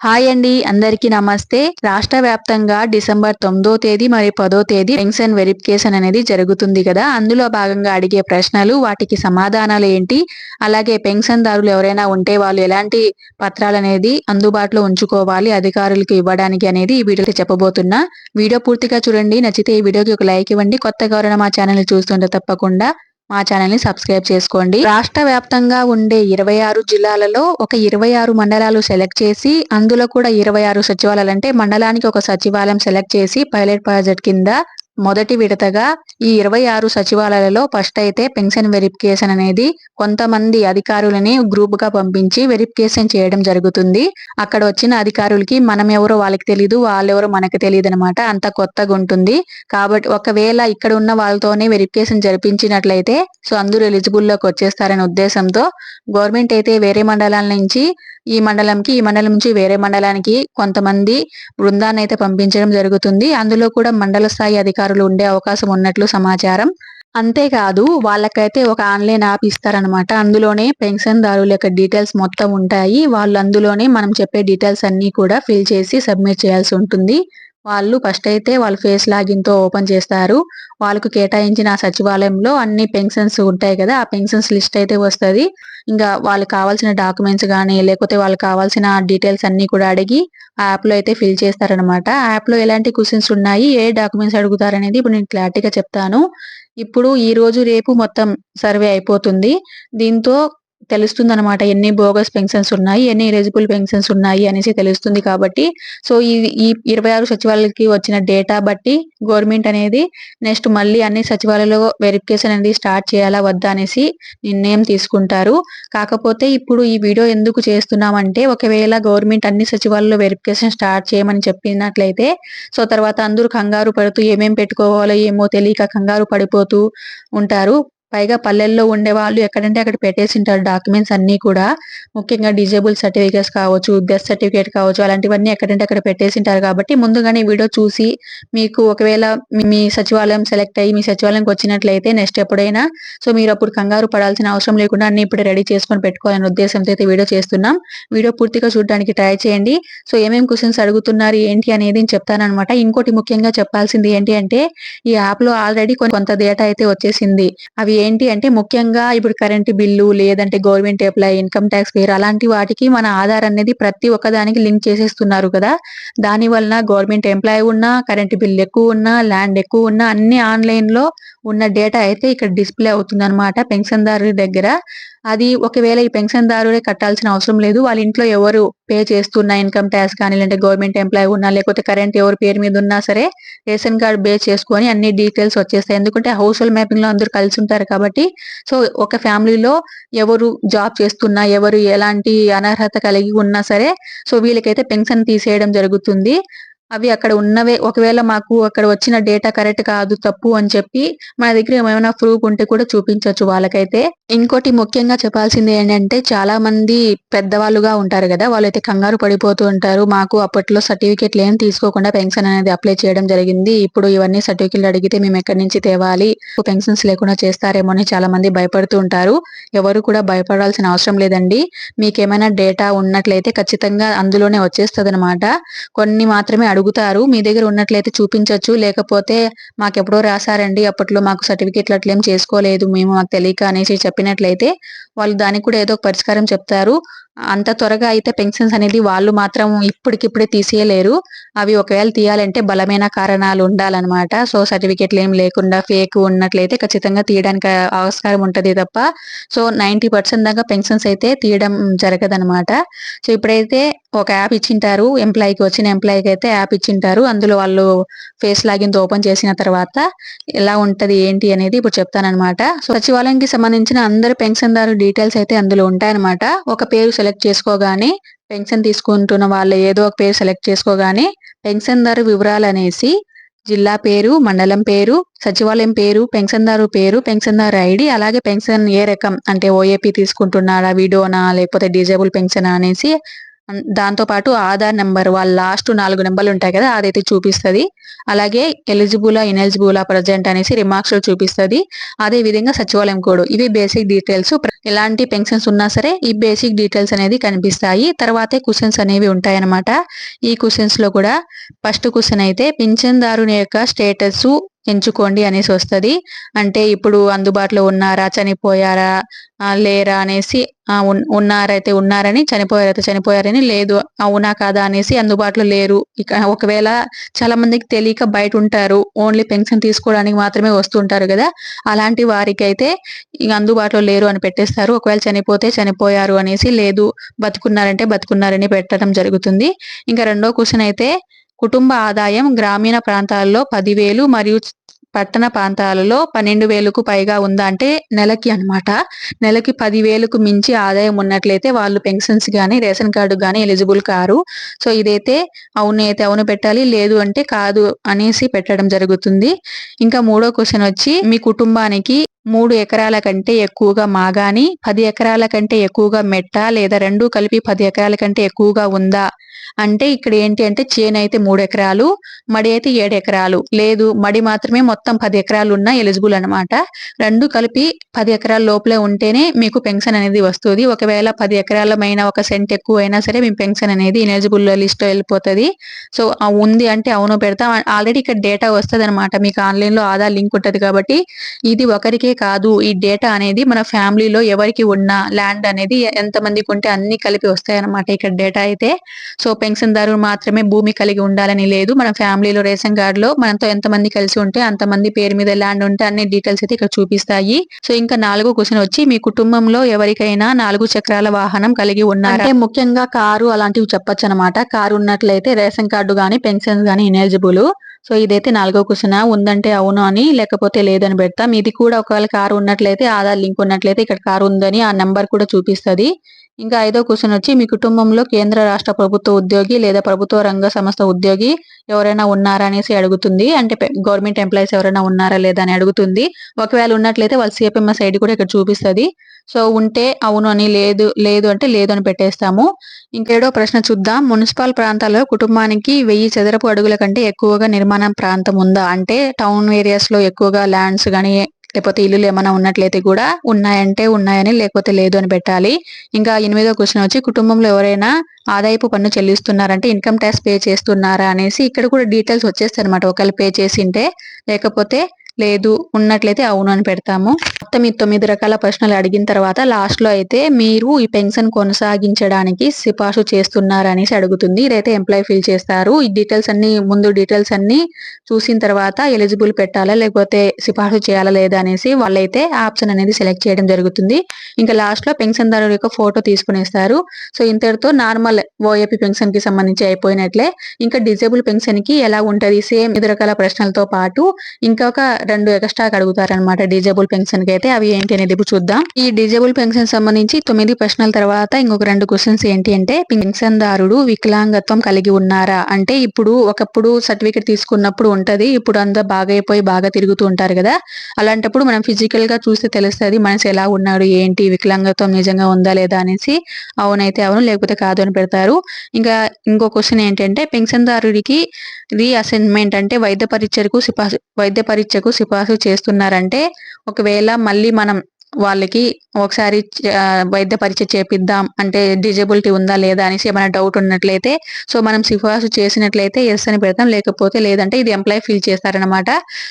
Hi అండి అందరికీ నమస్తే. రాష్ట్ర వ్యాప్తంగా డిసెంబర్ తొమ్మిదో తేదీ మరియు పదో తేదీ పెన్షన్ వెరిఫికేషన్ అనేది జరుగుతుంది కదా. అందులో భాగంగా అడిగే ప్రశ్నలు వాటికి సమాధానాలు ఏంటి? అలాగే పెన్షన్ దారులు ఎవరైనా ఉంటే వాళ్ళు ఎలాంటి పత్రాలు అనేది అందుబాటులో ఉంచుకోవాలి అధికారులకు ఇవ్వడానికి అనేది ఈ వీడియోకి చెప్పబోతున్నా. వీడియో పూర్తిగా చూడండి. నచ్చితే ఈ వీడియోకి ఒక లైక్ ఇవ్వండి. కొత్తగా ఎవరైనా మా ఛానల్ చూస్తుంటే తప్పకుండా మా ఛానల్ని సబ్స్క్రైబ్ చేసుకోండి. రాష్ట్ర వ్యాప్తంగా ఉండే ఇరవై ఆరు జిల్లాలలో ఒక ఇరవై ఆరు మండలాలు సెలెక్ట్ చేసి అందులో కూడా ఇరవై ఆరు సచివాలయాలు అంటే మండలానికి ఒక సచివాలయం సెలెక్ట్ చేసి పైలట్ ప్రాజెక్ట్ కింద మొదటి విడతగా ఈ ఇరవై ఆరు సచివాలయాలలో ఫస్ట్ అయితే పెన్షన్ వెరిఫికేషన్ అనేది కొంతమంది అధికారులని గ్రూప్గా పంపించి వెరిఫికేషన్ చేయడం జరుగుతుంది. అక్కడ వచ్చిన అధికారులకి మనం ఎవరో వాళ్ళకి తెలియదు వాళ్ళెవరో మనకు తెలియదు అనమాట అంత కొత్తగా ఉంటుంది. కాబట్టి ఒకవేళ ఇక్కడ ఉన్న వాళ్ళతోనే వెరిఫికేషన్ జరిపించినట్లయితే సో అందరూ ఎలిజిబుల్లోకి వచ్చేస్తారనే ఉద్దేశంతో గవర్నమెంట్ అయితే వేరే మండలాల నుంచి ఈ మండలంకి ఈ మండలం నుంచి వేరే మండలానికి కొంతమంది బృందాన్ని అయితే పంపించడం జరుగుతుంది. అందులో కూడా మండల స్థాయి అధికారులు ఉండే అవకాశం ఉన్నట్లు సమాచారం. అంతేకాదు వాళ్ళకైతే ఒక ఆన్లైన్ యాప్ ఇస్తారనమాట అందులోనే పెన్షన్ దారుల యొక్క డీటెయిల్స్ మొత్తం ఉంటాయి. వాళ్ళు అందులోనే మనం చెప్పే డీటెయిల్స్ అన్ని కూడా ఫిల్ చేసి సబ్మిట్ చేయాల్సి ఉంటుంది. వాళ్ళు ఫస్ట్ అయితే వాళ్ళు ఫేస్ లాగిన్తో ఓపెన్ చేస్తారు. వాళ్ళకు కేటాయించిన సచివాలయంలో అన్ని పెన్షన్స్ ఉంటాయి కదా ఆ పెన్షన్స్ లిస్ట్ అయితే వస్తుంది. ఇంకా వాళ్ళకి కావాల్సిన డాక్యుమెంట్స్ కానీ లేకపోతే వాళ్ళకి కావాల్సిన డీటెయిల్స్ అన్ని కూడా అడిగి ఆ యాప్లో అయితే ఫిల్ చేస్తారనమాట యాప్లో ఎలాంటి క్వశ్చన్స్ ఉన్నాయి ఏ డాక్యుమెంట్స్ అడుగుతారనేది ఇప్పుడు నేను క్లారిటీగా చెప్తాను. ఇప్పుడు ఈ రోజు రేపు మొత్తం సర్వే అయిపోతుంది. దీంతో తెలుస్తుంది అనమాట ఎన్ని బోగస్ పెన్షన్స్ ఉన్నాయి ఎన్ని ఎలిజిబుల్ పెన్షన్స్ ఉన్నాయి అనేసి తెలుస్తుంది కాబట్టి. సో ఈ ఈ ఇరవై ఆరు సచివాలయాలకి వచ్చిన డేటా బట్టి గవర్నమెంట్ అనేది నెక్స్ట్ మళ్ళీ అన్ని సచివాలయాల్లో వెరిఫికేషన్ అనేది స్టార్ట్ చేయాలా వద్దా అనేసి నిర్ణయం తీసుకుంటారు. కాకపోతే ఇప్పుడు ఈ వీడియో ఎందుకు చేస్తున్నామంటే ఒకవేళ గవర్నమెంట్ అన్ని సచివాలయాల్లో వెరిఫికేషన్ స్టార్ట్ చేయమని చెప్పినట్లయితే సో తర్వాత అందరూ కంగారు పడుతూ ఏమేం పెట్టుకోవాలో ఏమో తెలియక కంగారు పడిపోతూ ఉంటారు. పైగా పల్లెల్లో ఉండే వాళ్ళు ఎక్కడంటే అక్కడ పెట్టేసింటారు డాక్యుమెంట్స్ అన్ని కూడా. ముఖ్యంగా డిజేబుల్ సర్టిఫికేట్స్ కావచ్చు డెత్ సర్టిఫికేట్ కావచ్చు అలాంటివన్నీ ఎక్కడంటే అక్కడ పెట్టేసింటారు కాబట్టి ముందుగానే వీడియో చూసి మీకు ఒకవేళ మీ సచివాలయం సెలెక్ట్ అయ్యి మీ సచివాలయంకి వచ్చినట్లయితే నెక్స్ట్ ఎప్పుడైనా. సో మీరు అప్పుడు కంగారు పడాల్సిన అవసరం లేకుండా అన్ని ఇప్పుడు రెడీ చేసుకొని పెట్టుకోవాలనే ఉద్దేశంతో అయితే వీడియో చేస్తున్నాం. వీడియో పూర్తిగా చూడడానికి ట్రై చేయండి. సో ఏమేమి క్వశ్చన్స్ అడుగుతున్నారు ఏంటి అనేది చెప్తానమాట ఇంకోటి ముఖ్యంగా చెప్పాల్సింది ఏంటి అంటే ఈ యాప్లో ఆల్రెడీ కొంత డేటా అయితే వచ్చేసింది. అవి ఏంటి అంటే ముఖ్యంగా ఇప్పుడు కరెంటు బిల్లు లేదంటే గవర్నమెంట్ ఎంప్లాయ్ ఇన్కమ్ ట్యాక్స్ పేరు అలాంటి వాటికి మన ఆధార్ అనేది ప్రతి ఒక్కదానికి లింక్ చేసేస్తున్నారు కదా. దాని వలన గవర్నమెంట్ ఎంప్లాయ్ ఉన్నా కరెంటు బిల్ ఎక్కువ ఉన్నా ల్యాండ్ ఎక్కువ ఉన్నా అన్ని ఆన్లైన్లో ఉన్న డేటా అయితే ఇక్కడ డిస్ప్లే అవుతుంది అనమాట పెన్షన్దారు దగ్గర. అది ఒకవేళ ఈ పెన్షన్ దారుడే కట్టాల్సిన అవసరం లేదు వాళ్ళ ఇంట్లో ఎవరు పే చేస్తున్న ఇన్కమ్ ట్యాక్స్ కానీ లేదంటే గవర్నమెంట్ ఎంప్లాయ్ ఉన్నా లేకపోతే కరెంట్ ఎవరు పేరు మీద ఉన్నా సరే రేషన్ కార్డ్ బేస్ చేసుకొని అన్ని డీటెయిల్స్ వచ్చేస్తాయి. ఎందుకంటే హౌస్ హోల్డ్ మ్యాపింగ్లో అందరూ కలిసి ఉంటారు కాబట్టి సో ఒక ఫ్యామిలీలో ఎవరు జాబ్ చేస్తున్నా ఎవరు ఎలాంటి అనర్హత కలిగి ఉన్నా సరే సో వీళ్ళకైతే పెన్షన్ తీసేయడం జరుగుతుంది. అవి అక్కడ ఉన్నవే. ఒకవేళ మాకు అక్కడ వచ్చిన డేటా కరెక్ట్ కాదు తప్పు అని చెప్పి మన దగ్గర ఏమైనా ప్రూఫ్ ఉంటే కూడా చూపించవచ్చు వాళ్ళకైతే. ఇంకోటి ముఖ్యంగా చెప్పాల్సింది ఏంటంటే చాలా మంది పెద్దవాళ్ళుగా ఉంటారు కదా వాళ్ళైతే కంగారు పడిపోతూ ఉంటారు. మాకు అప్పట్లో సర్టిఫికేట్లు ఏం తీసుకోకుండా పెన్షన్ అనేది అప్లై చేయడం జరిగింది. ఇప్పుడు ఇవన్నీ సర్టిఫికేట్లు అడిగితే మేము ఎక్కడి నుంచి తేవాలి పెన్షన్స్ లేకుండా చేస్తారేమో అని చాలా మంది భయపడుతూ ఉంటారు. ఎవరు కూడా భయపడాల్సిన అవసరం లేదండి. మీకు ఏమైనా డేటా ఉన్నట్లయితే ఖచ్చితంగా అందులోనే వచ్చేస్తుంది అనమాట కొన్ని మాత్రమే అడుగుతారు. మీ దగ్గర ఉన్నట్లయితే చూపించవచ్చు లేకపోతే మాకెప్పుడో రాశారండి అప్పట్లో మాకు సర్టిఫికేట్లు అట్లేం చేసుకోలేదు. మేము మాకు తెలియక అనేసి చెప్పినట్లయితే వాళ్ళు దానికి కూడా ఏదో ఒక పరిష్కారం చెప్తారు. అంత త్వరగా అయితే పెన్షన్స్ అనేది వాళ్ళు మాత్రం ఇప్పటికిప్పుడే తీసేయలేరు. అవి ఒకవేళ తీయాలంటే బలమైన కారణాలు ఉండాలన్నమాట. సో సర్టిఫికేట్లు ఏం లేకుండా ఫేక్ ఉన్నట్లయితే ఖచ్చితంగా తీయడానికి ఆస్కారం ఉంటది తప్ప. సో నైన్టీ పర్సెంట్ దాకా పెన్షన్స్ అయితే తీయడం జరగదనమాట సో ఇప్పుడైతే ఒక యాప్ ఇచ్చింటారు. ఎంప్లాయీకి వచ్చిన ఎంప్లాయీకి అయితే యాప్ ఇచ్చింటారు. అందులో వాళ్ళు ఫేస్ లాగిన్ ఓపెన్ చేసిన తర్వాత ఎలా ఉంటది ఏంటి అనేది ఇప్పుడు చెప్తానమాట సో సచివాలయానికి సంబంధించిన అందరు పెన్షన్దారు డీటెయిల్స్ అయితే అందులో ఉంటాయన్నమాట. ఒక పేరు సెలెక్ట్ సెలెక్ట్ చేసుకోగానే పెన్షన్ తీసుకుంటున్న వాళ్ళు ఏదో ఒక పేరు సెలెక్ట్ చేసుకోగానే పెన్షన్దారు వివరాలు అనేసి జిల్లా పేరు మండలం పేరు సచివాలయం పేరు పెన్షన్దారు పేరు పెన్షన్దారు ఐడి అలాగే పెన్షన్ ఏ రకం అంటే ఓఏపీ తీసుకుంటున్నాడా వీడోనా లేకపోతే డిజేబుల్ పెన్షన్ అనేసి దాంతోపాటు ఆధార్ నెంబర్ వాళ్ళ లాస్ట్ నాలుగు నెంబర్లు ఉంటాయి కదా అదైతే చూపిస్తుంది. అలాగే ఎలిజిబులా ఇనెలిజిబులా ప్రజెంట్ అనేసి రిమార్క్స్లో చూపిస్తుంది. అదే విధంగా సచివాలయం కోడ్. ఇవి బేసిక్ డీటెయిల్స్. ఎలాంటి పెన్షన్స్ ఉన్నా సరే ఈ బేసిక్ డీటెయిల్స్ అనేది కనిపిస్తాయి. తర్వాతే క్వశ్చన్స్ అనేవి ఉంటాయి అన్నమాట ఈ క్వశ్చన్స్లో కూడా ఫస్ట్ క్వశ్చన్ అయితే పింఛన్దారుని యొక్క స్టేటస్ ఎంచుకోండి అనేసి వస్తుంది. అంటే ఇప్పుడు అందుబాటులో ఉన్నారా? చనిపోయారా? లేరా అనేసి ఉన్నారైతే ఉన్నారని చనిపోయారైతే చనిపోయారని లేదు అవునా కాదా అనేసి అందుబాటులో లేరు. ఇక ఒకవేళ చాలా మందికి తెలియక బయట ఉంటారు. ఓన్లీ పెన్షన్ తీసుకోవడానికి మాత్రమే వస్తుంటారు కదా. అలాంటి వారికి అయితే ఇక అందుబాటులో లేరు అని పెట్టేస్తారు. ఒకవేళ చనిపోతే చనిపోయారు అనేసి లేదు బతుకున్నారంటే బతుకున్నారని పెట్టడం జరుగుతుంది. ఇంకా రెండో క్వశ్చన్ అయితే కుటుంబ ఆదాయం గ్రామీణ ప్రాంతాల్లో పదివేలు మరియు పట్టణ ప్రాంతాలలో పన్నెండు వేలకు పైగా ఉందా అంటే నెలకి అన్నమాట. నెలకి పది వేలకు మించి ఆదాయం ఉన్నట్లయితే వాళ్ళు పెన్షన్స్ కానీ రేషన్ కార్డు కానీ ఎలిజిబుల్ కారు. సో ఇదైతే అవును అయితే అవును పెట్టాలి లేదు అంటే కాదు అనేసి పెట్టడం జరుగుతుంది. ఇంకా మూడో క్వశ్చన్ వచ్చి మీ కుటుంబానికి మూడు ఎకరాల కంటే ఎక్కువగా మాగాని పది ఎకరాల కంటే ఎక్కువగా మెట్ట లేదా రెండు కలిపి పది ఎకరాల కంటే ఎక్కువగా ఉందా? అంటే ఇక్కడ ఏంటి అంటే చేను అయితే మూడు ఎకరాలు మడి అయితే ఏడు ఎకరాలు. లేదు మడి మాత్రమే మొత్తం పది ఎకరాలు ఉన్న ఎలిజిబుల్ అన్నమాట. రెండు కలిపి పది ఎకరాల లోపలే ఉంటేనే మీకు పెన్షన్ అనేది వస్తుంది. ఒకవేళ పది ఎకరాలమైన ఒక సెంట్ ఎక్కువ అయినా సరే మీ పెన్షన్ అనేది ఎలిజిబుల్ లిస్ట్ వెళ్ళిపోతుంది. సో ఉంది అంటే అవును పెడతాం. ఆల్రెడీ ఇక్కడ డేటా వస్తుంది అనమాట మీకు ఆన్లైన్లో ఆధార్ లింక్ ఉంటది కాబట్టి ఇది ఒకరికే కాదు. ఈ డేటా అనేది మన ఫ్యామిలీలో ఎవరికి ఉన్న ల్యాండ్ అనేది ఎంత మందికి ఉంటే అన్ని కలిపి వస్తాయి అనమాట ఇక్కడ డేటా అయితే. సో పెన్షన్దారులు మాత్రమే భూమి కలిగి ఉండాలని లేదు. మన ఫ్యామిలీలో రేషన్ కార్డు లో మనతో ఎంత మంది కలిసి ఉంటే అంత మంది పేరు మీద ల్యాండ్ ఉంటే అన్ని డీటెయిల్స్ అయితే ఇక్కడ చూపిస్తాయి. సో ఇంకా నాలుగో క్వశ్చన్ వచ్చి మీ కుటుంబంలో ఎవరికైనా నాలుగు చక్రాల వాహనం కలిగి ఉన్నారా? అంటే ముఖ్యంగా కారు అలాంటివి చెప్పొచ్చు అనమాట కారు ఉన్నట్లయితే రేషన్ కార్డు గానీ పెన్షన్ గానీ ఇనెలిజిబుల్ సో ఇదైతే నాలుగో క్వశ్చన్. ఉందంటే అవును అని లేకపోతే లేదని పెడతాం. ఇది కూడా ఒకవేళ కారు ఉన్నట్లయితే ఆధార్ లింక్ ఉన్నట్లయితే ఇక్కడ కారు ఉందని ఆ నెంబర్ కూడా చూపిస్తది. ఇంకా ఐదో క్వశ్చన్ వచ్చి మీ కుటుంబంలో కేంద్ర రాష్ట్ర ప్రభుత్వ ఉద్యోగి లేదా ప్రభుత్వ రంగ సంస్థ ఉద్యోగి ఎవరైనా ఉన్నారా అనేసి అడుగుతుంది. అంటే గవర్నమెంట్ ఎంప్లాయీస్ ఎవరైనా ఉన్నారా లేదా అని అడుగుతుంది. ఒకవేళ ఉన్నట్లయితే వాళ్ళ సిఎపిఎంఎస్ ఐడి కూడా ఇక్కడ చూపిస్తుంది. సో ఉంటే అవును అని లేదు లేదు అంటే లేదు అని పెట్టేస్తాము. ఇంకేడో ప్రశ్న చూద్దాం. మున్సిపల్ ప్రాంతాల్లో కుటుంబానికి వెయ్యి చదరపు అడుగుల కంటే ఎక్కువగా నిర్మాణం ప్రాంతం ఉందా? అంటే టౌన్ ఏరియాస్లో ఎక్కువగా ల్యాండ్స్ కానీ లేకపోతే ఇల్లులు ఏమైనా ఉన్నట్లయితే కూడా ఉన్నాయంటే ఉన్నాయని లేకపోతే లేదు అని పెట్టాలి. ఇంకా ఎనిమిదో క్వశ్చన్ వచ్చి కుటుంబంలో ఎవరైనా ఆదాయపు పన్ను చెల్లిస్తున్నారంటే ఇన్కమ్ ట్యాక్స్ పే చేస్తున్నారా అనేసి ఇక్కడ కూడా డీటెయిల్స్ వచ్చేస్తాయి అనమాట ఒకవేళ పే చేసింటే లేకపోతే లేదు ఉన్నట్లయితే అవును అని పెడతాము. మొత్తం ఈ తొమ్మిది రకాల ప్రశ్నలు అడిగిన తర్వాత లాస్ట్లో అయితే మీరు ఈ పెన్షన్ కొనసాగించడానికి సిఫార్సు చేస్తున్నారనేసి అడుగుతుంది. ఇదైతే ఎంప్లాయ్ ఫిల్ చేస్తారు. ఈ డీటెయిల్స్ అన్ని ముందు డీటెయిల్స్ అన్ని చూసిన తర్వాత ఎలిజిబుల్ పెట్టాలా లేకపోతే సిఫార్సు చేయాలా లేదా అనేసి వాళ్ళైతే ఆప్షన్ అనేది సెలెక్ట్ చేయడం జరుగుతుంది. ఇంకా లాస్ట్లో పెన్షన్దారు యొక్క ఫోటో తీసుకునేస్తారు. సో ఇంతటితో నార్మల్ ఓఏపీ పెన్షన్కి సంబంధించి అయిపోయినట్లే. ఇంకా డిజేబుల్ పెన్షన్కి ఎలా ఉంటది? సేమ్ ఇది రకాల ప్రశ్నలతో పాటు ఇంకొక రెండు ఎక్స్ట్రా అడుగుతారనమాట డిజేబుల్ పెన్షన్కి అయితే అవి ఏంటి అనేది ఇప్పుడు చూద్దాం. ఈ డిజేబుల్ పెన్షన్ సంబంధించి తొమ్మిది ప్రశ్నల తర్వాత ఇంకొక రెండు క్వశ్చన్స్ ఏంటి అంటే పెన్షన్దారుడు వికలాంగత్వం కలిగి ఉన్నారా? అంటే ఇప్పుడు ఒకప్పుడు సర్టిఫికేట్ తీసుకున్నప్పుడు ఉంటది ఇప్పుడు అంతా బాగా అయిపోయి బాగా తిరుగుతూ ఉంటారు కదా. అలాంటప్పుడు మనం ఫిజికల్గా చూస్తే తెలుస్తుంది మనసు ఎలా ఉన్నాడు ఏంటి వికలాంగత్వం నిజంగా ఉందా లేదా అనేసి. అవునైతే అవును లేకపోతే కాదు అని పెడతారు. ఇంకా ఇంకో క్వశ్చన్ ఏంటంటే పెన్షన్దారుడికి రీఅసైన్మెంట్ అంటే వైద్య పరీక్షకు సిఫార్సు వైద్య పరీక్షకు సిఫార్సు చేస్తున్నారంటే ఒకవేళ మళ్ళీ మనం వాళ్ళకి ఒకసారి వైద్య పరీక్ష చేపిద్దాం. అంటే డిజబిలిటీ ఉందా లేదా అనేసి ఏమైనా డౌట్ ఉన్నట్లయితే సో మనం సిఫార్సు చేసినట్లయితే ఎస్ అని పెడతాం. లేకపోతే లేదంటే ఇది ఎంప్లాయ్ ఫిల్ చేస్తారనమాట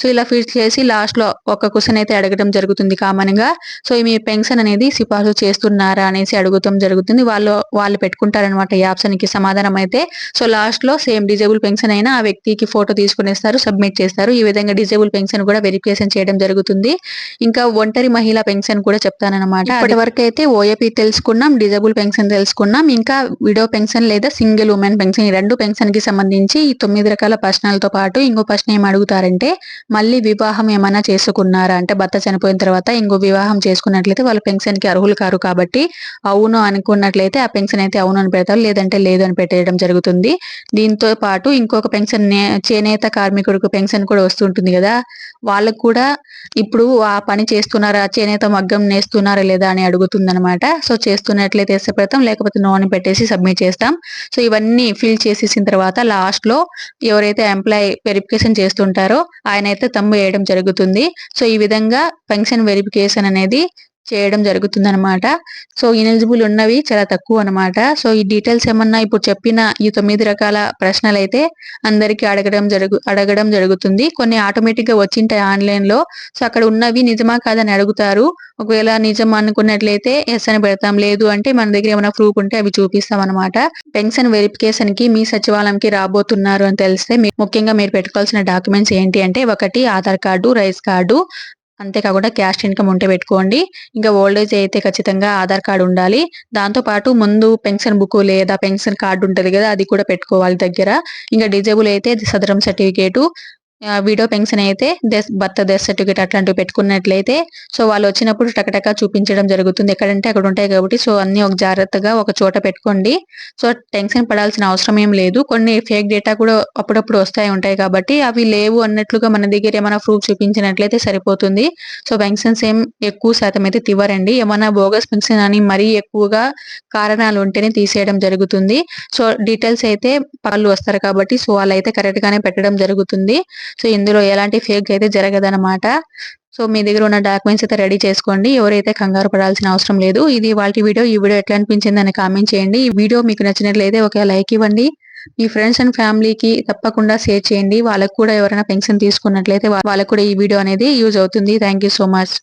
సో ఇలా ఫిల్ చేసి లాస్ట్లో ఒక క్వశ్చన్ అయితే అడగడం జరుగుతుంది కామన్గా సో మీ పెన్షన్ అనేది సిఫార్సు చేస్తున్నారా అనేసి అడుగుతాం జరుగుతుంది. వాళ్ళు వాళ్ళు పెట్టుకుంటారనమాట ఈ ఆప్షన్కి సమాధానం అయితే. సో లాస్ట్లో సేమ్ డిజేబుల్ పెన్షన్ అయినా ఆ వ్యక్తికి ఫోటో తీసుకునేస్తారు సబ్మిట్ చేస్తారు. ఈ విధంగా డిజేబుల్ పెన్షన్ కూడా వెరిఫికేషన్ చేయడం జరుగుతుంది. ఇంకా ఒంటరి మహిళా పెన్షన్ కూడా చెప్తానన్నమాట. ఇప్పటి వరకు అయితే ఓఏపీ తెలుసుకున్నాం డిజేబుల్ పెన్షన్ తెలుసుకున్నాం ఇంకా విడో పెన్షన్ లేదా సింగిల్ ఉమెన్ పెన్షన్ ఈ రెండు పెన్షన్కి సంబంధించి ఈ తొమ్మిది రకాల ప్రశ్నలతో పాటు ఇంకో ప్రశ్న ఏం అడుగుతారంటే మళ్ళీ వివాహం ఏమైనా చేసుకున్నారా? అంటే భర్త చనిపోయిన తర్వాత ఇంకో వివాహం చేసుకున్నట్లయితే వాళ్ళ పెన్షన్కి అర్హులు కారు కాబట్టి అవును అనుకున్నట్లయితే ఆ పెన్షన్ అయితే అవును అని పెడతారు లేదంటే లేదు అని పెట్టేయడం జరుగుతుంది. దీంతో పాటు ఇంకొక పెన్షన్ చేనేత కార్మికుడికి పెన్షన్ కూడా వస్తుంటుంది కదా. వాళ్ళకు కూడా ఇప్పుడు ఆ పని చేస్తున్నారా? చేనేత మగ్గం నేస్తున్నారా లేదా అని అడుగుతుందనమాట సో చేస్తున్నట్లయితే ఎస్ పెడతాం లేకపోతే నో అని పెట్టేసి సబ్మిట్ చేస్తాం. సో ఇవన్నీ ఫిల్ చేసేసిన తర్వాత లాస్ట్లో ఎవరైతే ఎంప్లాయ్ వెరిఫికేషన్ చేస్తుంటారో ఆయన అయితే తమ్ము వేయడం జరుగుతుంది. సో ఈ విధంగా పెన్షన్ వెరిఫికేషన్ అనేది చేయడం జరుగుతుందనమాట సో ఇనెలిజిబుల్ ఉన్నవి చాలా తక్కువ అనమాట సో ఈ డీటెయిల్స్ ఏమన్నా ఇప్పుడు చెప్పిన ఈ తొమ్మిది రకాల ప్రశ్నలు అయితే అందరికి అడగడం జరుగు అడగడం జరుగుతుంది. కొన్ని ఆటోమేటిక్గా వచ్చింటాయి ఆన్లైన్లో సో అక్కడ ఉన్నవి నిజమా కాదని అడుగుతారు. ఒకవేళ నిజం అనుకున్నట్లయితే ఎస్ అని పెడతాం. లేదు అంటే మన దగ్గర ఏమైనా ప్రూఫ్ ఉంటే అవి చూపిస్తాం అనమాట పెన్షన్ వెరిఫికేషన్కి మీ సచివాలయంకి రాబోతున్నారు అని తెలిస్తే ముఖ్యంగా మీరు పెట్టుకోవాల్సిన డాక్యుమెంట్స్ ఏంటి అంటే ఒకటి ఆధార్ కార్డు రైస్ కార్డు అంతేకాకుండా క్యాష్ ఇన్కమ్ ఉంటే పెట్టుకోండి. ఇంకా ఓల్డేజ్ అయితే ఖచ్చితంగా ఆధార్ కార్డు ఉండాలి. దాంతో పాటు ముందు పెన్షన్ బుక్ లేదా పెన్షన్ కార్డు ఉంటుంది కదా అది కూడా పెట్టుకోవాలి దగ్గర. ఇంకా డిజేబుల్ అయితే సదరం సర్టిఫికేటు వీడియో పెన్షన్ అయితే బర్త్ డెత్ సర్టిఫికేట్ అట్లాంటివి పెట్టుకున్నట్లయితే సో వాళ్ళు వచ్చినప్పుడు టకటక చూపించడం జరుగుతుంది. ఎక్కడంటే అక్కడ ఉంటాయి కాబట్టి సో అన్ని ఒక జాగ్రత్తగా ఒక చోట పెట్టుకోండి. సో టెన్షన్ పడాల్సిన అవసరం ఏం లేదు. కొన్ని ఫేక్ డేటా కూడా అప్పుడప్పుడు వస్తాయి ఉంటాయి కాబట్టి అవి లేవు అన్నట్లుగా మన దగ్గర ఏమైనా ప్రూఫ్ చూపించినట్లయితే సరిపోతుంది. సో పెన్షన్స్ ఏం ఎక్కువ శాతం అయితే తివ్వరండి. ఏమైనా బోగస్ పెన్షన్ అని మరీ ఎక్కువగా కారణాలు ఉంటేనే తీసేయడం జరుగుతుంది. సో డీటెయిల్స్ అయితే వాళ్ళు వస్తారు కాబట్టి సో వాళ్ళు అయితే కరెక్ట్ గానే పెట్టడం జరుగుతుంది. సో ఇందులో ఎలాంటి ఫేక్ అయితే జరగదనమాట సో మీ దగ్గర ఉన్న డాక్యుమెంట్స్ అయితే రెడీ చేసుకోండి. ఎవరైతే కంగారు పడాల్సిన అవసరం లేదు. ఇది వాళ్ళ వీడియో. ఈ వీడియో ఎట్లా అనిపించింది అని కామెంట్ చేయండి. ఈ వీడియో మీకు నచ్చినట్లయితే ఒక లైక్ ఇవ్వండి. మీ ఫ్రెండ్స్ అండ్ ఫ్యామిలీకి తప్పకుండా షేర్ చేయండి. వాళ్ళకు కూడా ఎవరైనా పెన్షన్ తీసుకున్నట్లయితే వాళ్ళకు కూడా ఈ వీడియో అనేది యూజ్ అవుతుంది. Thank so much